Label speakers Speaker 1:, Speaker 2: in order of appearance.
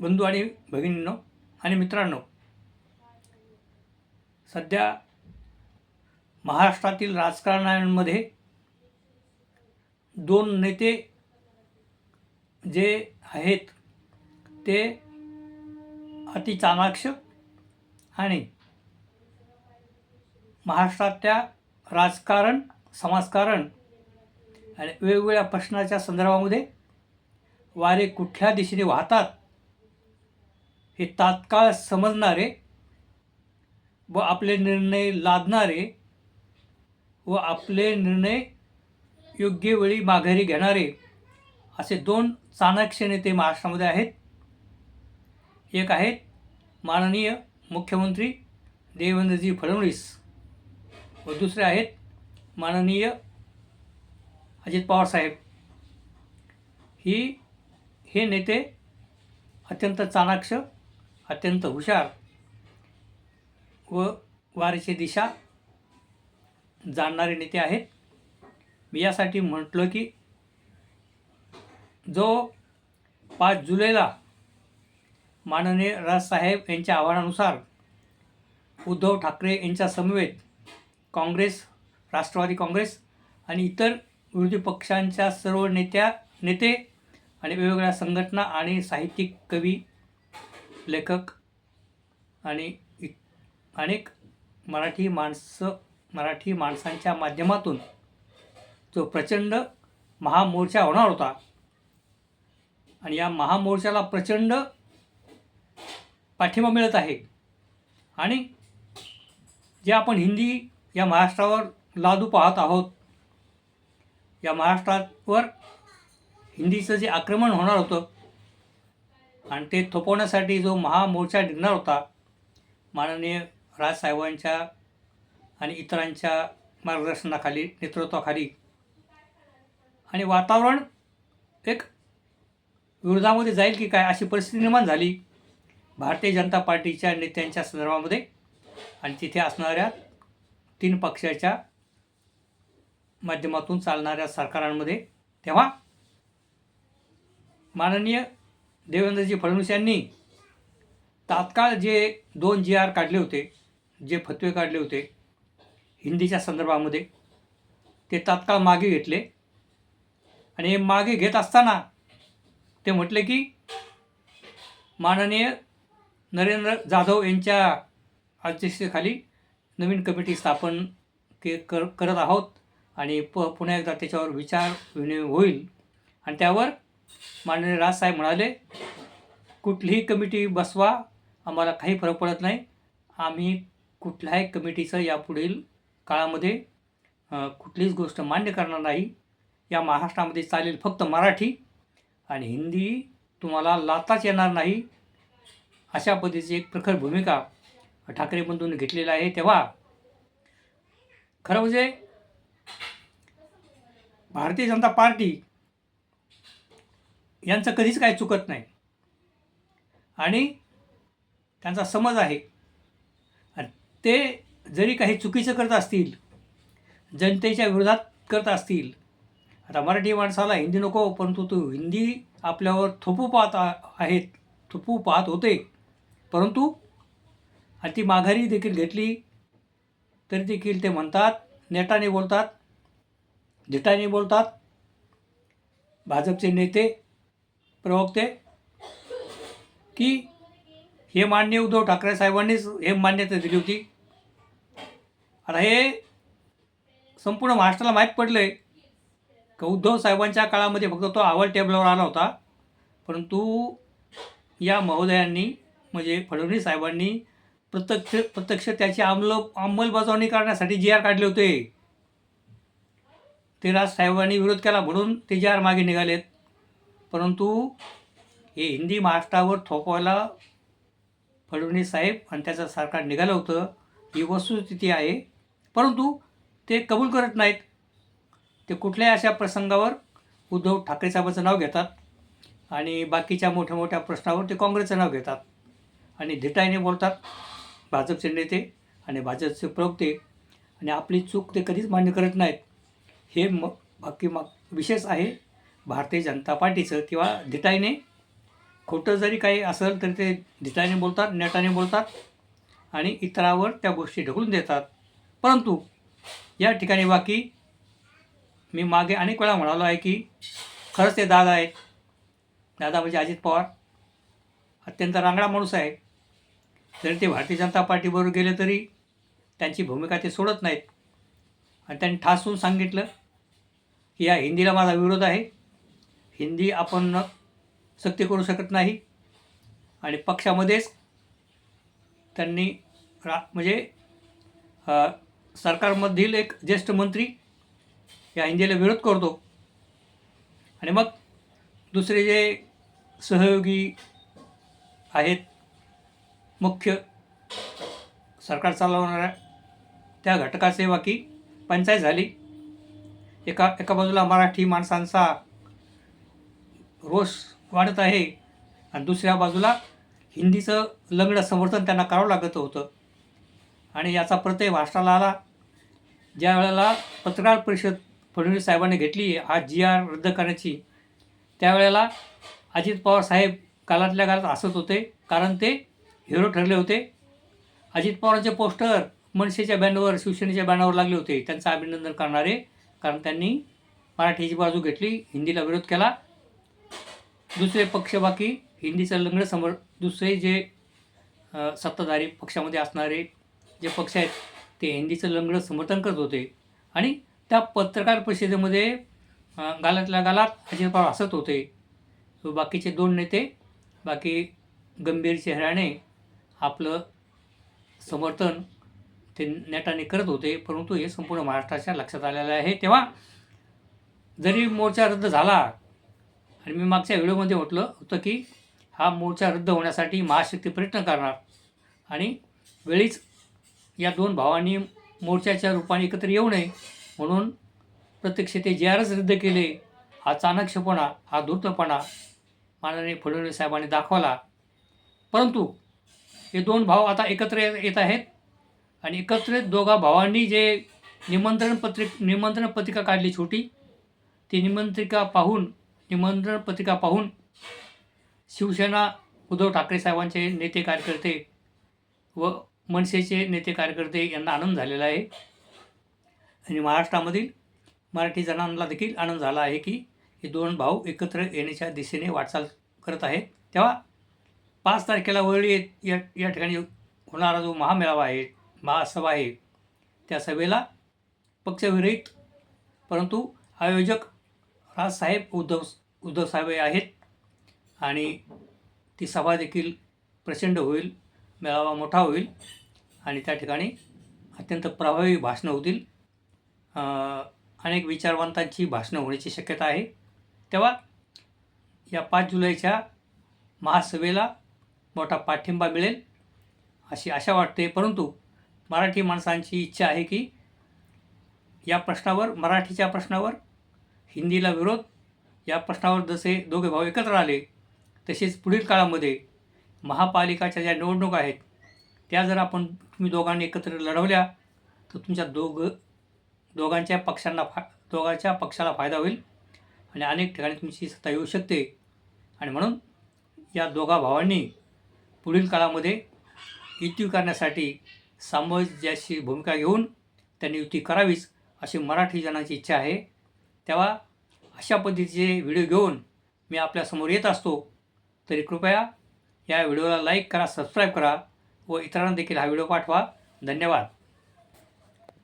Speaker 1: बंधू आणि भगिनींनो आणि मित्रांनो सध्या महाराष्ट्रातील राजकारण्यांमध्ये दोन नेते जे आहेत ते अति चाणाक्ष आणि महाराष्ट्रातल्या राजकारण समाजकारण आणि वेगवेगळ्या प्रश्नाच्या संदर्भामध्ये वारे कुठल्या दिशेने वाहतात हे तात्काळ समजणारे व आपले निर्णय लादणारे व आपले निर्णय योग्य वेळी माघारी घेणारे असे दोन चाणक्य नेते महाराष्ट्रामध्ये आहेत. एक आहेत माननीय मुख्यमंत्री देवेंद्रजी फडणवीस व दुसरे आहेत माननीय अजित पवार साहेब. ही हे नेते अत्यंत चाणाक्ष अत्यंत हुशार व वारीची दिशा जाणणारे नेते आहेत. मी यासाठी म्हटलं की जो पाच जुलैला माननीय राजसाहेब यांच्या आव्हानानुसार उद्धव ठाकरे यांच्या समवेत काँग्रेस राष्ट्रवादी काँग्रेस आणि इतर विरोधी पक्षांच्या सर्व नेत्या नेते आणि वेगवेगळ्या संघटना आणि साहित्यिक कवी लेखक आणि इ- अनेक मराठी माणसं मराठी माणसांच्या माध्यमातून जो प्रचंड महामोर्चा होणार होता आणि या महामोर्चाला प्रचंड पाठिंबा मिळत आहे. आणि जे आपण हिंदी या महाराष्ट्रावर लादू पाहत आहोत या महाराष्ट्रावर हिंदीचं जे आक्रमण होणार होतं आणि ते थोपवण्यासाठी जो महामोर्चा निघणार होता माननीय राजसाहेबांच्या आणि इतरांच्या मार्गदर्शनाखाली नेतृत्वाखाली. आणि वातावरण एक विरोधामध्ये जाईल की काय अशी परिस्थिती निर्माण झाली. भारतीय जनता पार्टीच्या नेत्यांच्या संदर्भामध्ये आणि तिथे असणाऱ्या तीन पक्षाच्या माध्यमातून चालणाऱ्या सरकारांमध्ये तेव्हा माननीय देवेंद्रजी फडणवीस यांनी तात्काळ जे दोन जी आर काढले होते जे फतवे काढले होते हिंदीच्या संदर्भामध्ये ते तात्काळ मागे घेतले. आणि हे मागे घेत असताना ते म्हटले की माननीय नरेंद्र जाधव यांच्या अध्यक्षतेखाली नवीन कमिटी स्थापन के कर करत आहोत. आणि प पुन्हा एकदा त्याच्यावर विचार विनिमय होईल. आणि त्यावर माननीय राजसाहेब म्हणाले कुठलीही कमिटी बसवा आम्हाला काही फरक पडत नाही. आम्ही कुठल्याही कमिटीचं यापुढील काळामध्ये कुठलीच गोष्ट मान्य करणार नाही. या महाराष्ट्रामध्ये चालेल फक्त मराठी आणि हिंदी तुम्हाला लाताच येणार नाही. अशा पद्धतीची एक प्रखर भूमिका ठाकरे बंधूंनी घेतलेला आहे तेव्हा खरं म्हणजे भारतीय जनता पार्टी यांचं कधीच काही चुकत नाही. आणि त्यांचा समज आहे. ते जरी काही चुकीचं करत असतील जनतेच्या विरोधात करत असतील आता मराठी माणसाला हिंदी नको परंतु तो हिंदी आपल्यावर थोपू पाहत आ- आहेत थोपू पाहत होते. परंतु आणि ती माघारी देखील घेतली तरी देखील ते म्हणतात नेटाने बोलतात धिटाने बोलतात. भाजपचे नेते प्रवक्ते की हे मान्य उद्धव ठाकरे साहेबांनीच हे मान्यता दिली होती. आता हे संपूर्ण महाराष्ट्राला माहीत पडलं आहे का उद्धव साहेबांच्या काळामध्ये फक्त तो आवड टेबलावर आला होता परंतु या महोदयांनी म्हणजे फडणवीस साहेबांनी प्रत्यक्ष प्रत्यक्ष त्याची अंमल अंमलबजावणी करण्यासाठी जी आर काढले होते. ते राज साहेबांनी विरोध केला म्हणून ते जी आर मागे निघालेत. परंतु हे हिंदी महाराष्ट्रावर थोपवायला फडणवीस साहेब आणि त्याचं सरकार निघालं होतं ही वस्तुस्थिती आहे. परंतु ते कबूल करत नाहीत. ते कुठल्याही अशा प्रसंगावर उद्धव ठाकरे साहेबाचं नाव घेतात आणि बाकीच्या मोठ्या मोठ्या प्रश्नावर ते काँग्रेसचं नाव घेतात आणि धिटाईने बोलतात भाजपचे नेते आणि भाजपचे प्रवक्ते आणि आपली चूक ते कधीच मान्य करत नाहीत. हे म बाकी मग विशेष आहे भारतीय जनता पार्टीचं किंवा धिटाईने. खोटं जरी काही असेल तरी ते धिटाने बोलतात नेटाने बोलतात आणि इतरावर त्या गोष्टी ढकलून देतात. परंतु या ठिकाणी बाकी मी मागे अनेक वेळा म्हणालो आहे की खरंच ते दादा आहेत. दादा म्हणजे अजित पवार. अत्यंत रांगडा माणूस आहे. जरी ते भारतीय जनता पार्टीबरोबर गेले तरी त्यांची भूमिका ते सोडत नाहीत. आणि त्यांनी ठासून सांगितलं की या हिंदीला माझा विरोध आहे. हिंदी आपण सक्ती करू शकत नाही. आणि पक्षामध्येच त्यांनी रा म्हणजे सरकारमधील एक ज्येष्ठ मंत्री या हिंदीला विरोध करतो. आणि मग दुसरे जे सहयोगी आहेत मुख्य सरकार चालवणाऱ्या त्या घटकाचे बाकी पंचायत झाली. एका एका बाजूला मराठी माणसांचा रोष वाढत आहे. आणि दुसऱ्या बाजूला हिंदीचं लग्न समर्थन त्यांना करावं लागत होतं. आणि याचा प्रत्यय महाराष्ट्राला आला. ज्या वेळेला पत्रकार परिषद फडणवीस साहेबांनी घेतली हा जी आर रद्द करण्याची त्यावेळेला अजित पवार साहेब कालातल्या काळात हसत होते. कारण ते हिरो ठरले होते. अजित पवारांचे पोस्टर मनसेच्या बॅनरवर शिवसेनेच्या बॅनरवर लागले होते. त्यांचं अभिनंदन करणारे. कारण त्यांनी मराठीची बाजू घेतली हिंदीला विरोध केला. दुसरे पक्ष बाकी हिंदीचं संलग्न समोर दुसरे जे सत्ताधारी पक्षामध्ये असणारे जे पक्ष आहेत ते हिंदीचं लंगडं समर्थन करत होते. आणि त्या पत्रकार परिषदेमध्ये गालातल्या गालात अजित पवार हसत होते. बाकीचे दोन नेते बाकी गंभीर चेहऱ्याने आपलं समर्थन ते नेटाने करत होते परंतु हे संपूर्ण महाराष्ट्राच्या लक्षात आलेलं आहे. तेव्हा जरी मोर्चा रद्द झाला आणि मी मागच्या व्हिडिओमध्ये म्हटलं होतं की हा मोर्चा रद्द होण्यासाठी महाशक्ती प्रयत्न करणार. आणि वेळीच या दोन भावांनी मोर्चाच्या रूपाने एकत्र येऊ नये म्हणून प्रत्यक्ष ते जे आरच रद्द केले हा चाणक्षपणा हा धूर्तपणा माननीय फडणवीस साहेबांनी दाखवला. परंतु हे दोन भाव आता एकत्र येत आहेत आणि एकत्रित दोघा भावांनी जे निमंत्रण पत्रिक निमंत्रण पत्रिका काढली छोटी ती निमंत्रिका पाहून निमंत्रण पत्रिका पाहून शिवसेना उद्धव ठाकरे साहेबांचे नेते कार्यकर्ते व मनसेचे नेते कार्यकर्ते यांना आनंद झालेला आहे. आणि महाराष्ट्रामधील मराठी जणांना देखील आनंद झाला आहे की हे दोन भाऊ एकत्र येण्याच्या दिशेने वाटचाल करत आहेत. तेव्हा पाच तारखेला वरळी या या ठिकाणी होणारा जो महामेळावा आहे महासभा आहे त्या सभेला पक्षविरहित परंतु आयोजक राजसाहेब उद्धव उद्धव साहेब आहेत. आणि ती सभा देखील प्रचंड होईल मेळावा मोठा होईल. आणि त्या ठिकाणी अत्यंत प्रभावी भाषणं होतील. अनेक विचारवंतांची भाषणं होण्याची शक्यता आहे. तेव्हा या पाच जुलैच्या महासभेला मोठा पाठिंबा मिळेल अशी आशा वाटते. परंतु मराठी माणसांची इच्छा आहे की या प्रश्नावर मराठीच्या प्रश्नावर हिंदीला विरोध या प्रश्नावर जसे दोघे भाऊ एकत्र आले तसेच पुढील काळामध्ये महापालिकाच्या ज्या निवडणुका आहेत त्या जर आपण तुम्ही दोघांनी एकत्र लढवल्या तर तुमच्या दोघं दोघांच्या पक्षांना फा दोघांच्या पक्षाला फायदा होईल आणि अनेक ठिकाणी तुमची सत्ता येऊ शकते. आणि म्हणून या दोघा भावांनी पुढील काळामध्ये युती करण्यासाठी सामंजस्याची भूमिका घेऊन त्यांनी युती करावीच अशी मराठी जणांची इच्छा आहे. तेव्हा अशा पद्धतीचे व्हिडिओ घेऊन मी आपल्यासमोर येत असतो. तरी कृपया या व्हिडिओला लाईक करा सबस्क्राईब करा व इतरांना देखील हा व्हिडिओ पाठवा. धन्यवाद.